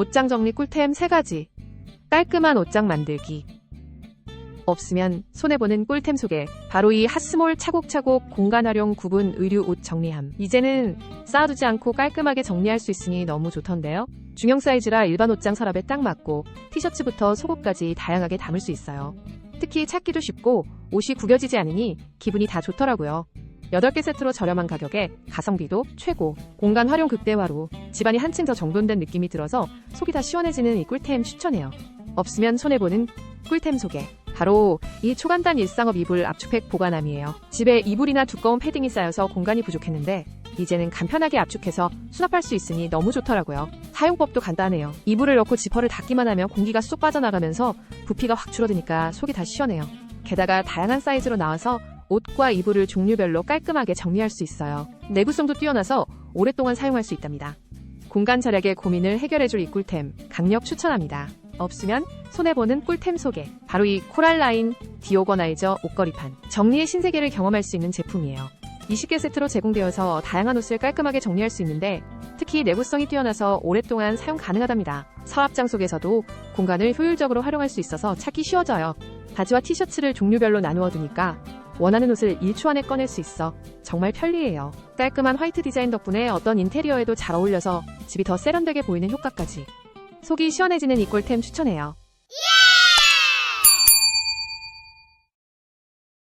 옷장 정리 꿀템 3가지. 깔끔한 옷장 만들기. 없으면 손해보는 꿀템 소개. 바로 이 핫스몰 차곡차곡 공간 활용 구분 의류 옷 정리함. 이제는 쌓아두지 않고 깔끔하게 정리할 수 있으니 너무 좋던데요? 중형 사이즈라 일반 옷장 서랍에 딱 맞고 티셔츠부터 속옷까지 다양하게 담을 수 있어요. 특히 찾기도 쉽고 옷이 구겨지지 않으니 기분이 다 좋더라고요. 8개 세트로 저렴한 가격에 가성비도 최고, 공간 활용 극대화로 집안이 한층 더 정돈된 느낌이 들어서 속이 다 시원해지는 이 꿀템 추천해요. 없으면 손해보는 꿀템 소개. 바로 이 초간단 일상업 이불 압축팩 보관함이에요. 집에 이불이나 두꺼운 패딩이 쌓여서 공간이 부족했는데 이제는 간편하게 압축해서 수납할 수 있으니 너무 좋더라고요. 사용법도 간단해요. 이불을 넣고 지퍼를 닫기만 하면 공기가 쏙 빠져나가면서 부피가 확 줄어드니까 속이 다 시원해요. 게다가 다양한 사이즈로 나와서 옷과 이불을 종류별로 깔끔하게 정리할 수 있어요. 내구성도 뛰어나서 오랫동안 사용할 수 있답니다. 공간 절약의 고민을 해결해줄 이 꿀템 강력 추천합니다. 없으면 손해보는 꿀템 소개. 바로 이 코랄 라인 디오거나이저 옷걸이판. 정리의 신세계를 경험할 수 있는 제품이에요. 20개 세트로 제공되어서 다양한 옷을 깔끔하게 정리할 수 있는데 특히 내구성이 뛰어나서 오랫동안 사용 가능하답니다. 서랍장 속에서도 공간을 효율적으로 활용할 수 있어서 찾기 쉬워져요. 바지와 티셔츠를 종류별로 나누어 두니까 원하는 옷을 1초 안에 꺼낼 수 있어 정말 편리해요. 깔끔한 화이트 디자인 덕분에 어떤 인테리어에도 잘 어울려서 집이 더 세련되게 보이는 효과까지. 속이 시원해지는 이 꿀템 추천해요.